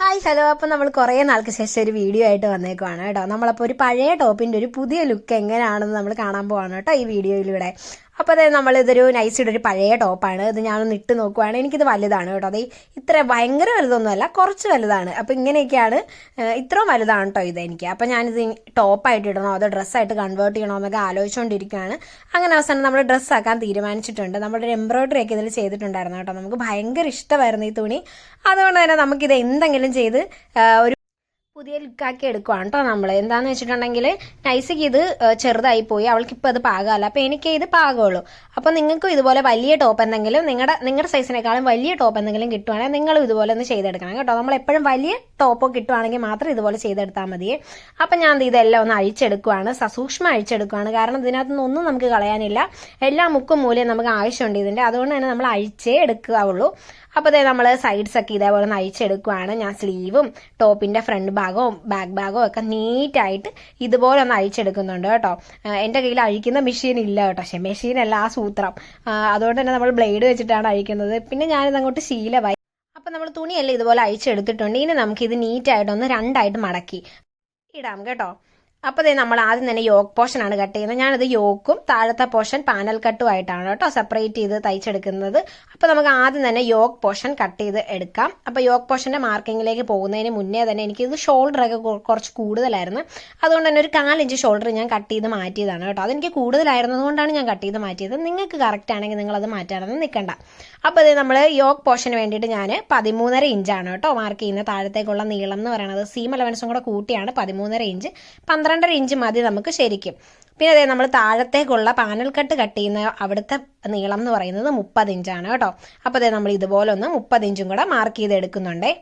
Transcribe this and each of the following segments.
Hi hello. അപ്പോൾ നമ്മൾ കുറേ നാൾക്ക് ശേഷം ഒരു വീഡിയോ ആയിട്ട് വന്നേക്കുവാണ് കേട്ടോ. നമ്മളപ്പോൾ ഒരു പഴയ ടോപ്പിന്റെ ഒരു പുതിയ ലുക്ക് എങ്ങനെയാണെന്ന് നമ്മൾ കാണാൻ പോവാണ് കേട്ടോ ഈ വീഡിയോയിലൂടെ. അപ്പോൾ അതായത് നമ്മളിതൊരു നൈസിയുടെ ഒരു പഴയ ടോപ്പാണ് ഇത് ഞാനൊന്ന് ഇട്ട് നോക്കുവാണ്. എനിക്കിത് വലുതാണ് കേട്ടോ. അത് ഇത്ര ഭയങ്കര വലുതൊന്നുമല്ല കുറച്ച് വലുതാണ്. അപ്പോൾ ഇങ്ങനെയൊക്കെയാണ് ഇത്രയും വലുതാണ് കേട്ടോ ഇത് എനിക്ക്. അപ്പോൾ ഞാനിത് ടോപ്പായിട്ട് ഇടണോ അതോ ഡ്രസ്സായിട്ട് കൺവേർട്ട് ചെയ്യണോ എന്നൊക്കെ ആലോചിച്ചുകൊണ്ടിരിക്കുകയാണ് അങ്ങനെ അവസാനം നമ്മൾ ഡ്രസ്സാക്കാൻ തീരുമാനിച്ചിട്ടുണ്ട്. നമ്മുടെ ഒരു എംബ്രോയിഡറി ഒക്കെ ഇതിൽ ചെയ്തിട്ടുണ്ടായിരുന്നു കേട്ടോ. നമുക്ക് ഭയങ്കര ഇഷ്ടമായിരുന്നു ഈ തുണി. അതുകൊണ്ട് തന്നെ നമുക്കിത് എന്തെങ്കിലും ചെയ്ത് ഒരു പുതിയ ലുക്കാക്കി എടുക്കുവാണ് കേട്ടോ നമ്മൾ എന്താന്ന് വെച്ചിട്ടുണ്ടെങ്കിൽ നൈസിക്ക് ഇത് ചെറുതായി പോയി. അവൾക്ക് ഇപ്പോൾ അത് പാകമല്ല അപ്പോൾ എനിക്ക് ഇത് പാകമുള്ളൂ അപ്പോൾ നിങ്ങൾക്കും ഇതുപോലെ വലിയ ടോപ്പ് എന്തെങ്കിലും നിങ്ങളുടെ നിങ്ങളുടെ സൈസിനേക്കാളും വലിയ ടോപ്പ് എന്തെങ്കിലും കിട്ടുവാണെങ്കിൽ നിങ്ങളും ഇതുപോലെ ഒന്ന് ചെയ്തെടുക്കണം കേട്ടോ. നമ്മൾ എപ്പോഴും വലിയ ടോപ്പോ കിട്ടുവാണെങ്കിൽ മാത്രം ഇതുപോലെ ചെയ്തെടുത്താൽ മതിയേ അപ്പം ഞാൻ ഇതെല്ലാം ഒന്ന് അഴിച്ചെടുക്കുവാണ്. സസൂക്ഷ്മം അഴിച്ചെടുക്കുവാണ്. കാരണം ഇതിനകത്തുനിന്ന് ഒന്നും നമുക്ക് കളയാനില്ല. എല്ലാ മുക്കും മൂലയും നമുക്ക് ആവശ്യമുണ്ട് ഇതിന്റെ അതുകൊണ്ട് തന്നെ നമ്മൾ അഴിച്ചേ എടുക്കാവുള്ളൂ. അപ്പോൾ അതേ നമ്മൾ സൈഡ്സ് ഒക്കെ ഇതേപോലെ നയിച്ചെടുക്കുവാണ്. ഞാൻ സ്ലീവും ടോപ്പിന്റെ ഫ്രണ്ട് ഭാഗവും ബാക്ക് ഭാഗവും ഒക്കെ നീറ്റായിട്ട് ഇതുപോലെ ഒന്ന് അഴിച്ചെടുക്കുന്നുണ്ട് കേട്ടോ. എന്റെ കയ്യിൽ അഴിക്കുന്ന മെഷീൻ ഇല്ല കേട്ടോ. പക്ഷേ മെഷീനല്ല ആ സൂത്രം. അതുകൊണ്ട് തന്നെ നമ്മൾ ബ്ലേഡ് വെച്ചിട്ടാണ് അഴിക്കുന്നത്. പിന്നെ ഞാനിത് അങ്ങോട്ട് ശീലമായി. അപ്പം നമ്മൾ തുണിയെല്ലാം ഇതുപോലെ അഴിച്ചെടുത്തിട്ടുണ്ട്. ഇനി നമുക്കിത് നീറ്റായിട്ടൊന്ന് രണ്ടായിട്ട് മടക്കി ഇടാം കേട്ടോ. അപ്പോൾ ഇതേ നമ്മൾ ആദ്യം തന്നെ യോക്ക് പോർഷൻ ആണ് കട്ട് ചെയ്യുന്നത്. ഞാനത് യോക്കും താഴത്തെ പോർഷൻ പാനൽ കട്ടും ആയിട്ടാണ് കേട്ടോ സെപ്പറേറ്റ് ചെയ്ത് തയ്ച്ചെടുക്കുന്നത്. അപ്പോൾ നമുക്ക് ആദ്യം തന്നെ യോക്ക് പോർഷൻ കട്ട് ചെയ്ത് എടുക്കാം. അപ്പോൾ യോക്ക് പോർഷന്റെ മാർക്കിങ്ങിലേക്ക് പോകുന്നതിന് മുന്നേ തന്നെ എനിക്കിത് ഷോൾഡർ ഒക്കെ കുറച്ച് കൂടുതലായിരുന്നു. അതുകൊണ്ട് തന്നെ ഒരു കാലിഞ്ച് ഷോൾഡർ ഞാൻ കട്ട് ചെയ്ത് മാറ്റിയതാണ് കേട്ടോ. അതെനിക്ക് കൂടുതലായിരുന്നതുകൊണ്ടാണ് ഞാൻ കട്ട് ചെയ്ത് മാറ്റിയത്. നിങ്ങൾക്ക് കറക്റ്റ് ആണെങ്കിൽ നിങ്ങളത് മാറ്റാനൊന്നും നിൽക്കണ്ട. അപ്പോൾ ഇത് നമ്മൾ യോക്ക് പോർഷന് വേണ്ടിയിട്ട് ഞാൻ പതിമൂന്നര ഇഞ്ചാണ് കേട്ടോ മാർക്ക് ചെയ്യുന്ന താഴത്തേക്കുള്ള നീളം എന്ന് പറയുന്നത് സീം അലവൻസും കൂടെ കൂട്ടിയാണ് പതിമൂന്നര ഇഞ്ച് പന്ത്രണ്ടര ഇഞ്ച് മതി നമുക്ക് ശരിക്കും. പിന്നെ അതേ നമ്മൾ താഴത്തേക്കുള്ള പാനൽ കട്ട് കട്ട് ചെയ്യുന്ന അവിടുത്തെ നീളം എന്ന് പറയുന്നത് മുപ്പത് ഇഞ്ചാണ് കേട്ടോ. അപ്പോൾ അതേ നമ്മൾ ഇതുപോലെ ഒന്ന് മുപ്പത് ഇഞ്ചും കൂടെ മാർക്ക് ചെയ്ത് എടുക്കുന്നുണ്ടേ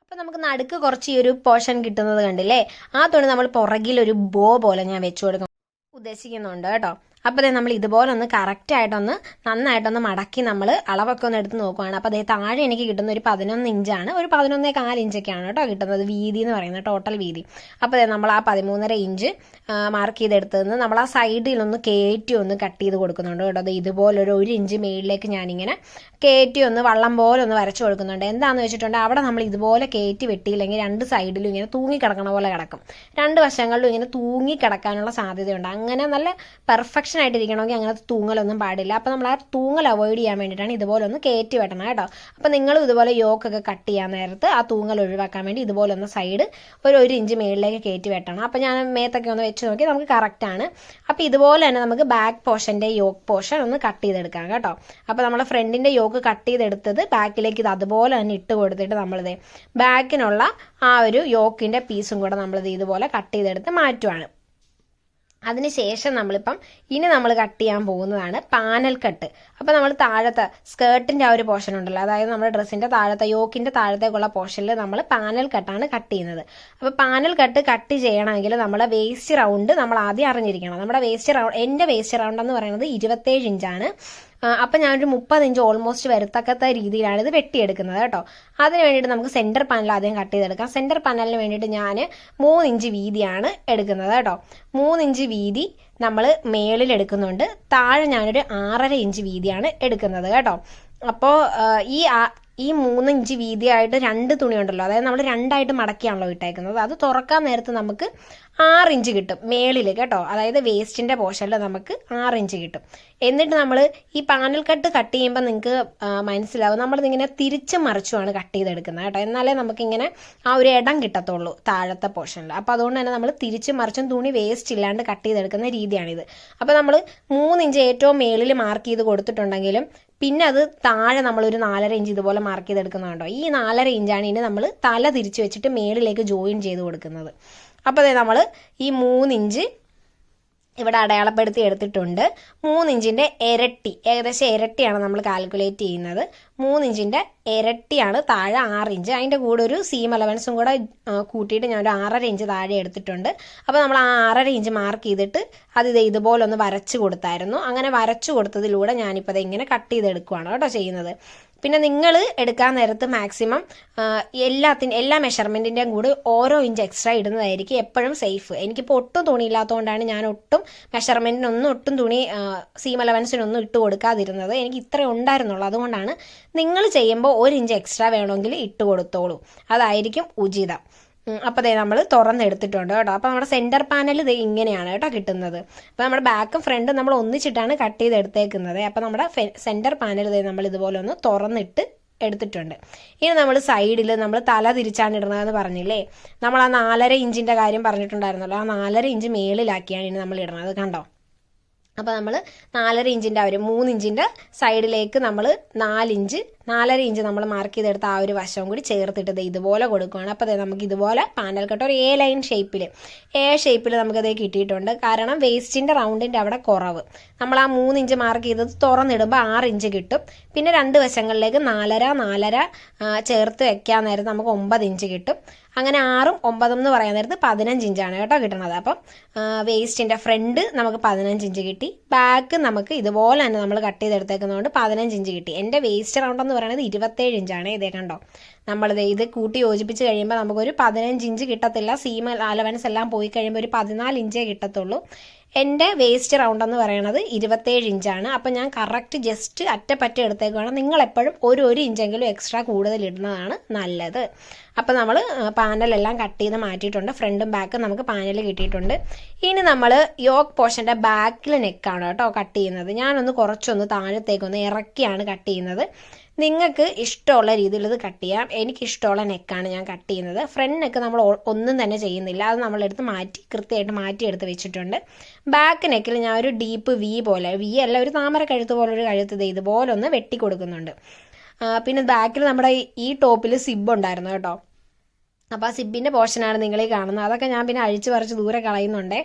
അപ്പോൾ നമുക്ക് നടുക്ക് കുറച്ച് ഈ ഒരു പോർഷൻ കിട്ടുന്നത് കണ്ടില്ലേ? ആ തുണി നമ്മൾ പുറകിൽ ഒരു ബോ പോലെ ഞാൻ വെച്ചു കൊടുക്കും ഉദ്ദേശിക്കുന്നുണ്ട് കേട്ടോ. അപ്പോൾ ദേ നമ്മൾ ഇതുപോലെ ഒന്ന് കറക്റ്റ് ആയിട്ടൊന്ന് നന്നായിട്ടൊന്ന് മടക്കി നമ്മൾ അളവൊക്കെ ഒന്ന് എടുത്ത് നോക്കുവാണ്. അപ്പോൾ അതേ താഴെ എനിക്ക് കിട്ടുന്ന ഒരു പതിനൊന്ന് ഇഞ്ചാണ്. ഒരു പതിനൊന്നേ കാൽ ഇഞ്ചൊക്കെയാണ് കേട്ടോ കിട്ടുന്നത്. വീതി എന്ന് പറയുന്നത് ടോട്ടൽ വീതി. അപ്പോൾ ദേ നമ്മൾ ആ പതിമൂന്നര ഇഞ്ച് മാർക്ക് ചെയ്തെടുത്തതെന്ന് നമ്മൾ ആ സൈഡിൽ ഒന്ന് കയറ്റി ഒന്ന് കട്ട് ചെയ്ത് കൊടുക്കുന്നുണ്ട് കേട്ടോ. അത് ഇതുപോലൊരു ഒരു ഇഞ്ച് മേളിലേക്ക് ഞാനിങ്ങനെ കയറ്റി ഒന്ന് വള്ളം പോലെ ഒന്ന് വരച്ച് കൊടുക്കുന്നുണ്ട്. എന്താണെന്ന് വെച്ചിട്ടുണ്ടെങ്കിൽ അവിടെ നമ്മൾ ഇതുപോലെ കയറ്റി വെട്ടിയില്ലെങ്കിൽ രണ്ട് സൈഡിലും ഇങ്ങനെ തൂങ്ങി കിടക്കണ പോലെ കിടക്കും. രണ്ട് വശങ്ങളിലും ഇങ്ങനെ തൂങ്ങി കിടക്കാനുള്ള സാധ്യതയുണ്ട്. അങ്ങനെ നല്ല പെർഫെക്ഷൻ ആയിട്ട് ഇരിക്കണമെങ്കിൽ അങ്ങനത്തെ തൂങ്ങലൊന്നും പാടില്ല. അപ്പോൾ നമ്മൾ ആ തൂങ്ങൽ അവോയ്ഡ് ചെയ്യാൻ വേണ്ടിയിട്ടാണ് ഇതുപോലെ ഒന്ന് കയറ്റി വെട്ടണം കേട്ടോ. അപ്പോൾ നിങ്ങളും ഇതുപോലെ യോക്കൊക്കെ കട്ട് ചെയ്യാൻ നേരത്ത് ആ തൂങ്ങൽ ഒഴിവാക്കാൻ വേണ്ടി ഇതുപോലെ ഒന്ന് സൈഡ് ഒരു ഒരു ഇഞ്ച് മേളിലേക്ക് കയറ്റി വെട്ടണം. അപ്പോൾ ഞാൻ മേത്തൊക്കെ ഒന്ന് വെച്ച് നോക്കി നമുക്ക് കറക്റ്റ് ആണ്. അപ്പോൾ ഇതുപോലെ തന്നെ നമുക്ക് ബാക്ക് പോർഷന്റെ യോക്ക് പോർഷൻ ഒന്ന് കട്ട് ചെയ്തെടുക്കാം കേട്ടോ. അപ്പോൾ നമ്മൾ ഫ്രണ്ടിന്റെ യോക്ക് കട്ട് ചെയ്തെടുത്തത് ബാക്കിലേക്ക് ഇത് അതുപോലെ തന്നെ ഇട്ട് കൊടുത്തിട്ട് നമ്മളിത് ബാക്കിനുള്ള ആ ഒരു യോക്കിന്റെ പീസും കൂടെ നമ്മളിത് ഇതുപോലെ കട്ട് ചെയ്തെടുത്ത് മാറ്റുവാണ്. അതിനുശേഷം നമ്മളിപ്പം ഇനി നമ്മൾ കട്ട് ചെയ്യാൻ പോകുന്നതാണ് പാനൽ കട്ട്. അപ്പോൾ നമ്മൾ താഴത്തെ സ്കേർട്ടിന്റെ ആ ഒരു പോർഷൻ ഉണ്ടല്ലോ. അതായത് നമ്മുടെ ഡ്രസ്സിന്റെ താഴത്തെ യോക്കിന്റെ താഴത്തേക്കുള്ള പോർഷനിൽ നമ്മൾ പാനൽ കട്ടാണ് കട്ട് ചെയ്യുന്നത്. അപ്പോൾ പാനൽ കട്ട് കട്ട് ചെയ്യണമെങ്കിൽ നമ്മുടെ വേസ്റ്റ് റൗണ്ട് നമ്മൾ ആദ്യം അറിഞ്ഞിരിക്കണം. നമ്മുടെ വേസ്റ്റ് റൗണ്ട് എന്റെ വേസ്റ്റ് റൗണ്ട് എന്ന് പറയുന്നത് ഇരുപത്തേഴ് ഇഞ്ചാണ് അപ്പം ഞാനൊരു മുപ്പത് ഇഞ്ച് ഓൾമോസ്റ്റ് വരത്തക്കത്ത രീതിയിലാണ് ഇത് വെട്ടിയെടുക്കുന്നത് കേട്ടോ. അതിന് വേണ്ടിയിട്ട് നമുക്ക് സെന്റർ പാനൽ ആദ്യം കട്ട് ചെയ്തെടുക്കാം. സെന്റർ പാനലിന് വേണ്ടിയിട്ട് ഞാൻ മൂന്ന് ഇഞ്ച് വീതിയാണ് എടുക്കുന്നത് കേട്ടോ. മൂന്ന് ഇഞ്ച് വീതി നമ്മൾ മേളിൽ എടുക്കുന്നുണ്ട്. താഴെ ഞാനൊരു ആറര ഇഞ്ച് വീതിയാണ് എടുക്കുന്നത് കേട്ടോ. അപ്പോൾ ഈ ഈ മൂന്ന് ഇഞ്ച് വീതിയായിട്ട് രണ്ട് തുണി ഉണ്ടല്ലോ അതായത് നമ്മൾ രണ്ടായിട്ട് മടക്കിയാണല്ലോ ഇട്ടേക്കുന്നത്. അത് തുറക്കാൻ നേരത്ത് നമുക്ക് ആറ് ഇഞ്ച് കിട്ടും മേളിൽ കേട്ടോ. അതായത് വേസ്റ്റിന്റെ പോർഷനിൽ നമുക്ക് ആറ് ഇഞ്ച് കിട്ടും. എന്നിട്ട് നമ്മൾ ഈ പാനൽ കട്ട് കട്ട് ചെയ്യുമ്പോൾ നിങ്ങൾക്ക് മനസ്സിലാവും. നമ്മളിതിങ്ങനെ തിരിച്ച് മറിച്ചുമാണ് കട്ട് ചെയ്തെടുക്കുന്നത് കേട്ടോ. എന്നാലേ നമുക്കിങ്ങനെ ആ ഒരു ഇടം കിട്ടത്തുള്ളൂ താഴത്തെ പോർഷനിൽ അപ്പോൾ അതുകൊണ്ട് തന്നെ നമ്മൾ തിരിച്ച് മറിച്ചും തുണി വേസ്റ്റ് ഇല്ലാണ്ട് കട്ട് ചെയ്തെടുക്കുന്ന രീതിയാണിത്. അപ്പോൾ നമ്മൾ മൂന്ന് ഇഞ്ച് ഏറ്റവും മേളിൽ മാർക്ക് ചെയ്ത് കൊടുത്തിട്ടുണ്ടെങ്കിലും പിന്നെ അത് താഴെ നമ്മൾ ഒരു നാലര ഇഞ്ച് ഇതുപോലെ മാർക്ക് ചെയ്തെടുക്കുന്നുണ്ടോ ഈ നാലര ഇഞ്ചാണ് ഇനി നമ്മൾ തല തിരിച്ച് വെച്ചിട്ട് മേളിലേക്ക് ജോയിൻ ചെയ്ത് കൊടുക്കുന്നത്. അപ്പോൾ അതെ നമ്മൾ ഈ മൂന്നിഞ്ച് ഇവിടെ അടയാളപ്പെടുത്തി എടുത്തിട്ടുണ്ട്. മൂന്നിഞ്ചിന്റെ ഇരട്ടി ഏകദേശം ഇരട്ടിയാണ് നമ്മൾ കാൽക്കുലേറ്റ് ചെയ്യുന്നത്. മൂന്നിഞ്ചിന്റെ ഇരട്ടിയാണ് താഴെ ആറ് ഇഞ്ച്. അതിന്റെ കൂടെ ഒരു സീം അലവൻസും കൂടെ കൂട്ടിയിട്ട് ഞാനൊരു ആറര ഇഞ്ച് താഴെ എടുത്തിട്ടുണ്ട്. അപ്പോൾ നമ്മൾ ആ ആറര ഇഞ്ച് മാർക്ക് ചെയ്തിട്ട് അത് ഇത് ഇതുപോലെ ഒന്ന് വരച്ച് കൊടുത്തായിരുന്നു. അങ്ങനെ വരച്ച് കൊടുത്തതിലൂടെ ഞാനിപ്പോൾ അത് ഇങ്ങനെ കട്ട് ചെയ്തെടുക്കുകയാണ് കേട്ടോ ചെയ്യുന്നത്. പിന്നെ നിങ്ങൾ എടുക്കാൻ നേരത്ത് മാക്സിമം എല്ലാത്തിന്റെ എല്ലാ മെഷർമെന്റിന്റെയും കൂടി ഓരോ ഇഞ്ച് എക്സ്ട്രാ ഇടുന്നതായിരിക്കും എപ്പോഴും സേഫ് എനിക്കിപ്പോൾ ഒട്ടും തുണിയില്ലാത്തതുകൊണ്ടാണ് ഞാൻ ഒട്ടും മെഷർമെന്റിനൊന്നും ഒട്ടും തുണി സീം അലവൻസിനൊന്നും ഇട്ട് കൊടുക്കാതിരുന്നത്. എനിക്ക് ഇത്രേ ഉണ്ടായിരുന്നുള്ളൂ. അതുകൊണ്ടാണ് നിങ്ങൾ ചെയ്യുമ്പോൾ ഒരു ഇഞ്ച് എക്സ്ട്രാ വേണമെങ്കിൽ ഇട്ട് കൊടുത്തോളൂ. അതായിരിക്കും ഉചിതം. അപ്പോൾ ദേ നമ്മൾ തുറന്നെടുത്തിട്ടുണ്ട് കേട്ടോ. അപ്പോൾ നമ്മുടെ സെന്റർ പാനൽ ഇത് ഇങ്ങനെയാണ് കേട്ടോ കിട്ടുന്നത്. അപ്പോൾ നമ്മുടെ ബാക്കും ഫ്രണ്ടും നമ്മൾ ഒന്നിച്ചിട്ടാണ് കട്ട് ചെയ്ത് എടുത്തേക്കുന്നത്. അപ്പോൾ നമ്മുടെ സെന്റർ പാനൽ ദേ നമ്മൾ ഇതുപോലെ ഒന്ന് തുറന്നിട്ട് എടുത്തിട്ടുണ്ട്. ഇനി നമ്മൾ സൈഡിൽ നമ്മൾ തല തിരിച്ചാണ് ഇടുന്നതെന്ന് പറഞ്ഞില്ലേ? നമ്മൾ ആ നാലര ഇഞ്ചിന്റെ കാര്യം പറഞ്ഞിട്ടുണ്ടായിരുന്നല്ലോ. ആ നാലര ഇഞ്ച് മേളിലാക്കിയാണ് ഇനി നമ്മൾ ഇടുന്നത്. കണ്ടോ? അപ്പോൾ നമ്മൾ നാലര ഇഞ്ചിന്റെ ആ ഒരു മൂന്നിഞ്ചിന്റെ സൈഡിലേക്ക് നമ്മൾ നാലിഞ്ച് നാലര ഇഞ്ച് നമ്മൾ മാർക്ക് ചെയ്തെടുത്ത ആ ഒരു വശവും കൂടി ചേർത്തിട്ട് ഇതുപോലെ കൊടുക്കുകയാണ് അപ്പോൾ നമുക്ക് ഇതുപോലെ പാനൽ കട്ട് ഒരു എ ലൈൻ ഷേപ്പിൽ എ ഷേപ്പിൽ നമുക്കത് കിട്ടിയിട്ടുണ്ട്. കാരണം വേസ്റ്റിന്റെ റൗണ്ടിന്റെ അവിടെ കുറവ്. നമ്മൾ ആ മൂന്നിഞ്ച് മാർക്ക് ചെയ്തത് തുറന്നിടുമ്പോൾ ആറ് ഇഞ്ച് കിട്ടും. പിന്നെ രണ്ട് വശങ്ങളിലേക്ക് നാലര നാലര ചേർത്ത് വെക്കാൻ നേരം നമുക്ക് ഒമ്പത് ഇഞ്ച് കിട്ടും. അങ്ങനെ ആറും ഒമ്പതും എന്ന് പറയാൻ നേരത്ത് പതിനഞ്ച് ഇഞ്ചാണ് കേട്ടോ കിട്ടുന്നത് അപ്പം വേസ്റ്റിന്റെ ഫ്രണ്ട് നമുക്ക് പതിനഞ്ച് ഇഞ്ച് കിട്ടി. ബാക്ക് നമുക്ക് ഇതുപോലെ തന്നെ നമ്മൾ കട്ട് ചെയ്തെടുത്തേക്കുന്നതുകൊണ്ട് പതിനഞ്ച് ഇഞ്ച് കിട്ടി. എന്റെ വേസ്റ്റ് റൗണ്ട് എന്ന് പറയുന്നത് ഇരുപത്തേഴ് ഇഞ്ചാണ് ഇതേ കണ്ടോ. നമ്മളിത് ഇത് കൂട്ടി യോജിപ്പിച്ച് കഴിയുമ്പോൾ നമുക്കൊരു പതിനഞ്ച് ഇഞ്ച് കിട്ടത്തില്ല. സീമ അലവൻസ് എല്ലാം പോയി കഴിയുമ്പോൾ ഒരു പതിനാല് ഇഞ്ചേ കിട്ടത്തുള്ളൂ. എന്റെ വേസ്റ്റ് റൗണ്ട് എന്ന് പറയുന്നത് ഇരുപത്തേഴ് ഇഞ്ചാണ് അപ്പോൾ ഞാൻ കറക്റ്റ് ജസ്റ്റ് അറ്റപ്പറ്റ എടുത്തേക്കുവാണ്. നിങ്ങൾ എപ്പോഴും ഒരു ഒരു ഇഞ്ചെങ്കിലും എക്സ്ട്രാ കൂടുതൽ ഇടുന്നതാണ് നല്ലത്. അപ്പോൾ നമ്മൾ പാനലെല്ലാം കട്ട് ചെയ്ത് മാറ്റിയിട്ടുണ്ട്. ഫ്രണ്ടും ബാക്കും നമുക്ക് പാനൽ കിട്ടിയിട്ടുണ്ട്. ഇനി നമ്മൾ യോക്ക് പോർഷന്റെ ബാക്കിൽ നെക്കാണ് കേട്ടോ കട്ട് ചെയ്യുന്നത്. ഞാനൊന്ന് കുറച്ചൊന്ന് താഴത്തേക്കൊന്ന് ഇറക്കിയാണ് കട്ട് ചെയ്യുന്നത്. നിങ്ങൾക്ക് ഇഷ്ടമുള്ള രീതിയിൽ ഇത് കട്ട് ചെയ്യാം. എനിക്ക് ഇഷ്ടമുള്ള നെക്കാണ് ഞാൻ കട്ട് ചെയ്യുന്നത്. ഫ്രണ്ട് നെക്ക് നമ്മൾ ഒന്നും തന്നെ ചെയ്യുന്നില്ല. അത് നമ്മളെടുത്ത് മാറ്റി കൃത്യമായിട്ട് മാറ്റി എടുത്ത് വെച്ചിട്ടുണ്ട് ബാക്ക് നെക്കിൽ ഞാൻ ഒരു ഡീപ്പ് വി പോലെ വി അല്ല ഒരു താമര കഴുത്ത് പോലെ ഒരു കഴുത്ത് ഇതുപോലെ ഒന്ന് വെട്ടി കൊടുക്കുന്നുണ്ട് പിന്നെ ബാക്കിൽ നമ്മുടെ ഈ ടോപ്പിൽ സിബ് ഉണ്ടായിരുന്നു കേട്ടോ. അപ്പോൾ ആ സിബിന്റെ പോർഷനാണ് നിങ്ങൾ കാണുന്നത്. അതൊക്കെ ഞാൻ പിന്നെ അഴിച്ച് പറിച്ച് ദൂരെ കളയുന്നുണ്ട്.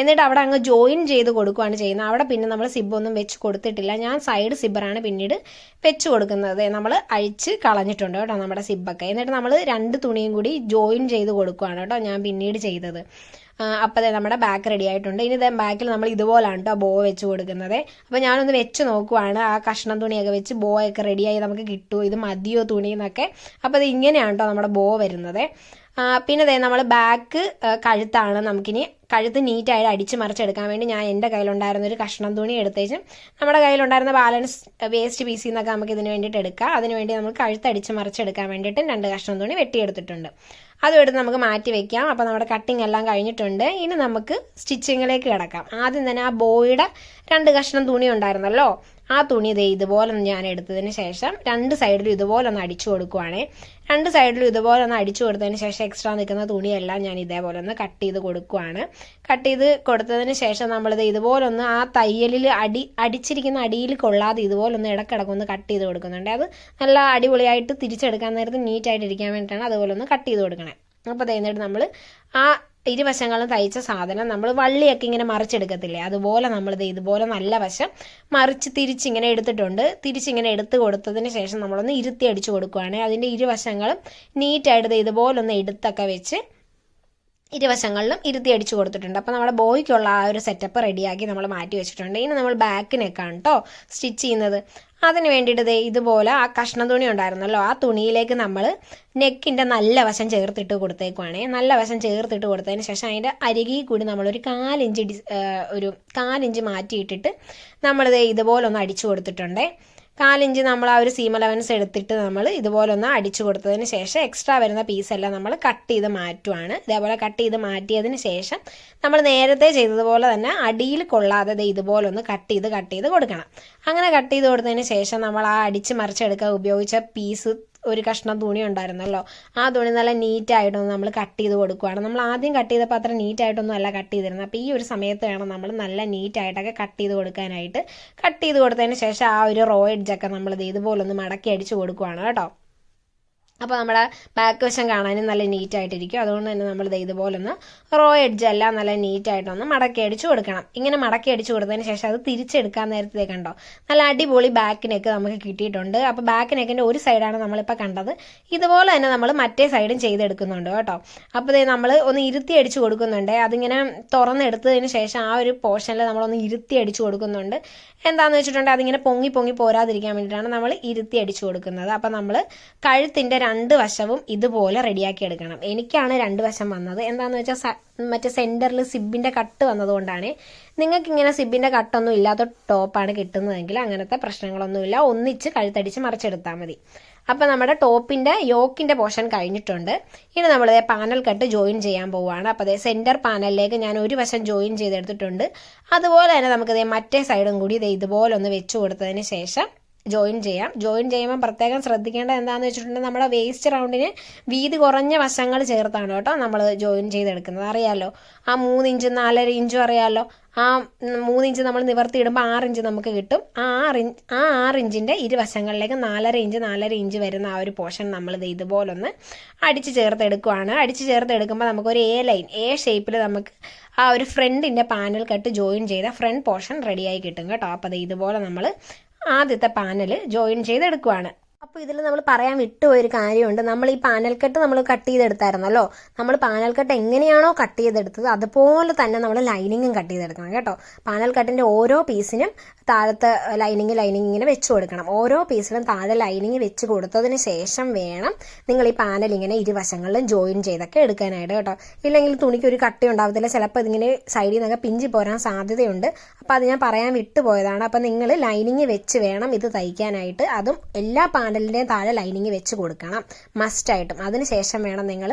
എന്നിട്ട് അവിടെ അങ്ങ് ജോയിൻ ചെയ്ത് കൊടുക്കുകയാണ് ചെയ്യുന്നത്. അവിടെ പിന്നെ നമ്മൾ സിബൊന്നും വെച്ച് കൊടുത്തിട്ടില്ല. ഞാൻ സൈഡ് സിബറാണ് പിന്നീട് വെച്ച് കൊടുക്കുന്നത്. നമ്മൾ അഴിച്ച് കളഞ്ഞിട്ടുണ്ട് കേട്ടോ നമ്മുടെ സിബൊക്കെ. എന്നിട്ട് നമ്മൾ രണ്ട് തുണിയും കൂടി ജോയിൻ ചെയ്ത് കൊടുക്കുകയാണ് കേട്ടോ ഞാൻ പിന്നീട് ചെയ്തത്. അപ്പോൾ നമ്മുടെ ബാക്ക് റെഡി ആയിട്ടുണ്ട്. ഇനി ബാക്കിൽ നമ്മൾ ഇതുപോലാണ് കേട്ടോ ബോ വെച്ച് കൊടുക്കുന്നത്. അപ്പോൾ ഞാനൊന്ന് വെച്ച് നോക്കുവാണ്. ആ കഷ്ണം തുണിയൊക്കെ വെച്ച് ബോ ഒക്കെ റെഡിയായി നമുക്ക് കിട്ടുമോ ഇത് മതിയോ തുണി എന്നൊക്കെ. അപ്പോൾ അത് ഇങ്ങനെയാണ് കേട്ടോ നമ്മുടെ ബോ വരുന്നത്. പിന്നെ ദേ നമ്മൾ ബാക്ക് കഴുത്താണ് നമുക്കിനി കഴുത്ത് നീറ്റായിട്ട് അടിച്ച് മറിച്ചെടുക്കാൻ വേണ്ടി ഞാൻ എന്റെ കയ്യിലുണ്ടായിരുന്ന ഒരു കഷ്ണം തുണി എടുത്തേച്ചും നമ്മുടെ കയ്യിലുണ്ടായിരുന്ന ബാലൻസ് വേസ്റ്റ് പീസിൽ നിന്നൊക്കെ നമുക്ക് ഇതിന് വേണ്ടിയിട്ട് എടുക്കാം. അതിന് വേണ്ടി നമ്മൾ കഴുത്ത് അടിച്ച് മറിച്ചെടുക്കാൻ വേണ്ടിയിട്ട് രണ്ട് കഷ്ണം തുണി വെട്ടിയെടുത്തിട്ടുണ്ട്. അതും എടുത്ത് നമുക്ക് മാറ്റി വെക്കാം. അപ്പോൾ നമ്മുടെ കട്ടിംഗ് എല്ലാം കഴിഞ്ഞിട്ടുണ്ട്. ഇനി നമുക്ക് സ്റ്റിച്ചിങ്ങിലേക്ക് കിടക്കാം. ആദ്യം തന്നെ ആ ബോയുടെ രണ്ട് കഷ്ണം തുണി ഉണ്ടായിരുന്നല്ലോ. ആ തുണി ഇതേ ഇതുപോലെ ഞാൻ എടുത്തതിന് ശേഷം രണ്ട് സൈഡിലും ഇതുപോലെ ഒന്ന് അടിച്ചു കൊടുക്കുവാണേ. രണ്ട് സൈഡിലും ഇതുപോലെ ഒന്ന് അടിച്ചു കൊടുത്തതിന് ശേഷം എക്സ്ട്രാ നിൽക്കുന്ന തുണിയെല്ലാം ഞാൻ ഇതേപോലെ ഒന്ന് കട്ട് ചെയ്ത് കൊടുക്കുവാണ്. കട്ട് ചെയ്ത് കൊടുത്തതിന് ശേഷം നമ്മളിത് ഇതുപോലെ ഒന്ന് ആ തയ്യലിൽ അടി അടിച്ചിരിക്കുന്ന അടിയിൽ കൊള്ളാതെ ഇതുപോലെ ഒന്ന് ഇടക്കിടക്കൊന്ന് കട്ട് ചെയ്ത് കൊടുക്കുന്നുണ്ട്. അത് നല്ല അടിപൊളിയായിട്ട് തിരിച്ചെടുക്കാൻ നേരത്ത് നീറ്റായിട്ട് ഇരിക്കാൻ വേണ്ടിയിട്ടാണ് അതുപോലെ ഒന്ന് കട്ട് ചെയ്ത് കൊടുക്കണേ. അപ്പോൾ എന്നിട്ട് നമ്മൾ ആ ഇരുവശങ്ങളും തയ്ച്ച സാധനം നമ്മൾ വള്ളിയൊക്കെ ഇങ്ങനെ മറിച്ചെടുക്കത്തില്ലേ? അതുപോലെ നമ്മളിത് ഇതുപോലെ നല്ല വശം മറിച്ച് തിരിച്ചിങ്ങനെ എടുത്തിട്ടുണ്ട്. തിരിച്ചിങ്ങനെ എടുത്ത് കൊടുത്തതിന് ശേഷം നമ്മളൊന്ന് ഇരുത്തി അടിച്ചു കൊടുക്കുകയാണെങ്കിൽ അതിന്റെ ഇരുവശങ്ങളും നീറ്റായിട്ട് ഇതുപോലൊന്ന് എടുത്തൊക്കെ വെച്ച് ഇരുവശങ്ങളിലും ഇരുത്തി അടിച്ചു കൊടുത്തിട്ടുണ്ട്. അപ്പോൾ നമ്മുടെ ബോയ്ക്കുള്ള ആ ഒരു സെറ്റപ്പ് റെഡിയാക്കി നമ്മൾ മാറ്റി വെച്ചിട്ടുണ്ട്. ഇനി നമ്മൾ ബാക്കിനൊക്കെയാണ് കേട്ടോ സ്റ്റിച്ച് ചെയ്യുന്നത്. അതിന് വേണ്ടിയിട്ട് ഇതുപോലെ ആ കഷ്ണ തുണി ഉണ്ടായിരുന്നല്ലോ ആ തുണിയിലേക്ക് നമ്മൾ നെക്കിന്റെ നല്ല വശം ചേർത്തിട്ട് കൊടുത്തേക്കുവാണേ. നല്ല വശം ചേർത്തിട്ട് കൊടുത്തതിന് ശേഷം അതിന്റെ അരികിൽ കൂടി നമ്മളൊരു കാലിഞ്ച് ഒരു കാലിഞ്ച് മാറ്റിയിട്ടിട്ട് നമ്മളിത് ഇതുപോലെ ഒന്ന് അടിച്ചു കൊടുത്തിട്ടുണ്ടേ. കാലിഞ്ച് നമ്മൾ ആ ഒരു സീം അലവൻസ് എടുത്തിട്ട് നമ്മൾ ഇതുപോലെ ഒന്ന് അടിച്ചു കൊടുത്തതിന് ശേഷം എക്സ്ട്രാ വരുന്ന പീസെല്ലാം നമ്മൾ കട്ട് ചെയ്ത് മാറ്റുവാണ്. ഇതേപോലെ കട്ട് ചെയ്ത് മാറ്റിയതിന് ശേഷം നമ്മൾ നേരത്തെ ചെയ്തതുപോലെ തന്നെ അടിയിൽ കൊള്ളാതെ ഇതുപോലെ ഒന്ന് കട്ട് ചെയ്ത് കട്ട് ചെയ്ത് കൊടുക്കണം. അങ്ങനെ കട്ട് ചെയ്ത് കൊടുത്തതിന് ശേഷം നമ്മൾ ആ അടിച്ച് മറിച്ചെടുക്കാൻ ഉപയോഗിച്ച പീസ് ഒരു കഷ്ണം തുണി ഉണ്ടായിരുന്നല്ലോ. ആ തുണി നല്ല നീറ്റായിട്ടൊന്ന് നമ്മൾ കട്ട് ചെയ്ത് കൊടുക്കുകയാണ് നമ്മൾ ആദ്യം കട്ട് ചെയ്തപ്പോൾ അത്ര നീറ്റായിട്ടൊന്നും അല്ല കട്ട് ചെയ്തിരുന്നത്. അപ്പോൾ ഈ ഒരു സമയത്ത് വേണം നമ്മൾ നല്ല നീറ്റായിട്ടൊക്കെ കട്ട് ചെയ്ത് കൊടുക്കാനായിട്ട്. കട്ട് ചെയ്ത് കൊടുത്തതിന് ശേഷം ആ ഒരു റോ എഡ്ജൊക്കെ നമ്മൾ ഇതുപോലെ ഒന്ന് മടക്കി അടിച്ച് കൊടുക്കുവാണ് കേട്ടോ. അപ്പോൾ നമ്മുടെ ബാക്ക് വശം കാണാനും നല്ല നീറ്റ് ആയിട്ടിരിക്കും. അതുകൊണ്ട് തന്നെ നമ്മൾ ഇത് ഇതുപോലൊന്ന് റോ എഡ്ജ് അല്ല നല്ല നീറ്റായിട്ടൊന്ന് മടക്കി അടിച്ചു കൊടുക്കണം. ഇങ്ങനെ മടക്കി അടിച്ചു കൊടുത്തതിന് ശേഷം അത് തിരിച്ചെടുക്കാൻ നേരത്തെ കണ്ടോ? നല്ല അടിപൊളി ബാക്ക് നെക്ക് നമുക്ക് കിട്ടിയിട്ടുണ്ട്. അപ്പോൾ ബാക്ക് നെക്കിന്റെ ഒരു സൈഡാണ് നമ്മളിപ്പോൾ കണ്ടത്. ഇതുപോലെ തന്നെ നമ്മൾ മറ്റേ സൈഡും ചെയ്തെടുക്കുന്നുണ്ട് കേട്ടോ. അപ്പോൾ നമ്മൾ ഒന്ന് ഇരുത്തി അടിച്ചു കൊടുക്കുന്നുണ്ട്. അതിങ്ങനെ തുറന്നെടുത്തതിന് ശേഷം ആ ഒരു പോർഷനിൽ നമ്മളൊന്ന് ഇരുത്തി അടിച്ചു കൊടുക്കുന്നുണ്ട്. എന്താണെന്ന് വെച്ചിട്ടുണ്ടെങ്കിൽ അതിങ്ങനെ പൊങ്ങി പൊങ്ങി പോരാതിരിക്കാൻ വേണ്ടിയിട്ടാണ് നമ്മൾ ഇരുത്തി അടിച്ചു കൊടുക്കുന്നത്. അപ്പോൾ നമ്മൾ കഴുത്തിന്റെ രണ്ട് വശവും ഇതുപോലെ റെഡിയാക്കി എടുക്കണം. എനിക്കാണ് രണ്ട് വശം വന്നത്. എന്താണെന്ന് വെച്ചാൽ മറ്റേ സെന്ററിൽ സിബിന്റെ കട്ട് വന്നതുകൊണ്ടാണ് നിങ്ങൾക്ക് ഇങ്ങനെ സിബിന്റെ കട്ടൊന്നും ഇല്ലാത്ത ടോപ്പാണ് കിട്ടുന്നതെങ്കിൽ അങ്ങനത്തെ പ്രശ്നങ്ങളൊന്നുമില്ല ഒന്നിച്ച് കഴുത്തടിച്ച് മറിച്ചെടുത്താൽ മതി. അപ്പോൾ നമ്മുടെ ടോപ്പിന്റെ യോക്കിന്റെ പോർഷൻ കഴിഞ്ഞിട്ടുണ്ട്. ഇനി നമ്മൾ പാനൽ കട്ട് ജോയിൻ ചെയ്യാൻ പോവുകയാണ്. അപ്പോൾ അതേ സെന്റർ പാനലിലേക്ക് ഞാൻ ഒരു വശം ജോയിൻ ചെയ്തെടുത്തിട്ടുണ്ട്. അതുപോലെ തന്നെ നമുക്കിതേ മറ്റേ സൈഡും കൂടി ഇത് ഇതുപോലെ ഒന്ന് വെച്ച് കൊടുത്തതിന് ശേഷം ജോയിൻ ചെയ്യാം. ജോയിൻ ചെയ്യുമ്പോൾ പ്രത്യേകം ശ്രദ്ധിക്കേണ്ടത് എന്താണെന്ന് വെച്ചിട്ടുണ്ടെങ്കിൽ നമ്മുടെ വേസ്റ്റ് റൗണ്ടിന് വീതി കുറഞ്ഞ വശങ്ങൾ ചേർത്താണ് കേട്ടോ നമ്മൾ ജോയിൻ ചെയ്തെടുക്കുന്നത്. അറിയാമല്ലോ ആ മൂന്ന് ഇഞ്ച് നാലര ഇഞ്ചും അറിയാമല്ലോ ആ മൂന്ന് ഇഞ്ച് നമ്മൾ നിവർത്തിയിടുമ്പോൾ ആറ് ഇഞ്ച് നമുക്ക് കിട്ടും. ആ ആറ് ഇഞ്ച് ആ ആറ് ഇഞ്ചിന്റെ ഇരുവശങ്ങളിലേക്ക് നാലര ഇഞ്ച് നാലര ഇഞ്ച് വരുന്ന ആ ഒരു പോർഷൻ നമ്മളിത് ഇതുപോലൊന്ന് അടിച്ച് ചേർത്തെടുക്കുവാണ് അടിച്ച് ചേർത്തെടുക്കുമ്പോൾ നമുക്കൊരു എ ലൈൻ എ ഷേപ്പിൽ നമുക്ക് ആ ഒരു ഫ്രണ്ടിന്റെ പാനൽ കട്ട് ജോയിൻ ചെയ്ത ഫ്രണ്ട് പോർഷൻ റെഡിയായി കിട്ടും കേട്ടോ. അപ്പോൾ അത് ഇതുപോലെ നമ്മൾ ആദ്യത്തെ പാനൽ ജോയിൻ ചെയ്തെടുക്കുവാണ്. അപ്പോൾ ഇതിൽ നമ്മൾ പറയാൻ വിട്ടുപോയൊരു കാര്യമുണ്ട്. നമ്മൾ ഈ പാനൽക്കെട്ട് കട്ട് നമ്മൾ കട്ട് ചെയ്തെടുത്തായിരുന്നല്ലോ? നമ്മൾ പാനൽക്കെട്ട് കട്ട് എങ്ങനെയാണോ കട്ട് ചെയ്തെടുത്തത് അതുപോലെ തന്നെ നമ്മൾ ലൈനിങ്ങും കട്ട് ചെയ്തെടുക്കണം കേട്ടോ. പാനൽ കട്ടിന്റെ ഓരോ പീസിനും താഴത്തെ ലൈനിങ് ലൈനിങ് ഇങ്ങനെ വെച്ച് കൊടുക്കണം. ഓരോ പീസിലും താഴെ ലൈനിങ് വെച്ച് കൊടുത്തതിന് ശേഷം വേണം നിങ്ങൾ ഈ പാനൽ ഇങ്ങനെ ഇരുവശങ്ങളിലും ജോയിൻ ചെയ്തൊക്കെ എടുക്കാനായിട്ട് കേട്ടോ. ഇല്ലെങ്കിൽ തുണിക്ക് ഒരു കട്ടി ഉണ്ടാവത്തില്ല. ചിലപ്പോൾ ഇതിങ്ങനെ സൈഡിൽ നിന്നൊക്കെ പിഞ്ചി പോരാൻ സാധ്യതയുണ്ട്. അപ്പോൾ അത് ഞാൻ പറയാൻ വിട്ടുപോയതാണ്. അപ്പോൾ നിങ്ങൾ ലൈനിങ് വെച്ച് വേണം ഇത് തയ്ക്കാനായിട്ട്. അതും എല്ലാ പാനലിന്റെയും താഴെ ലൈനിങ് വെച്ച് കൊടുക്കണം. മസ്റ്റായിട്ടും അതിന് ശേഷം വേണം നിങ്ങൾ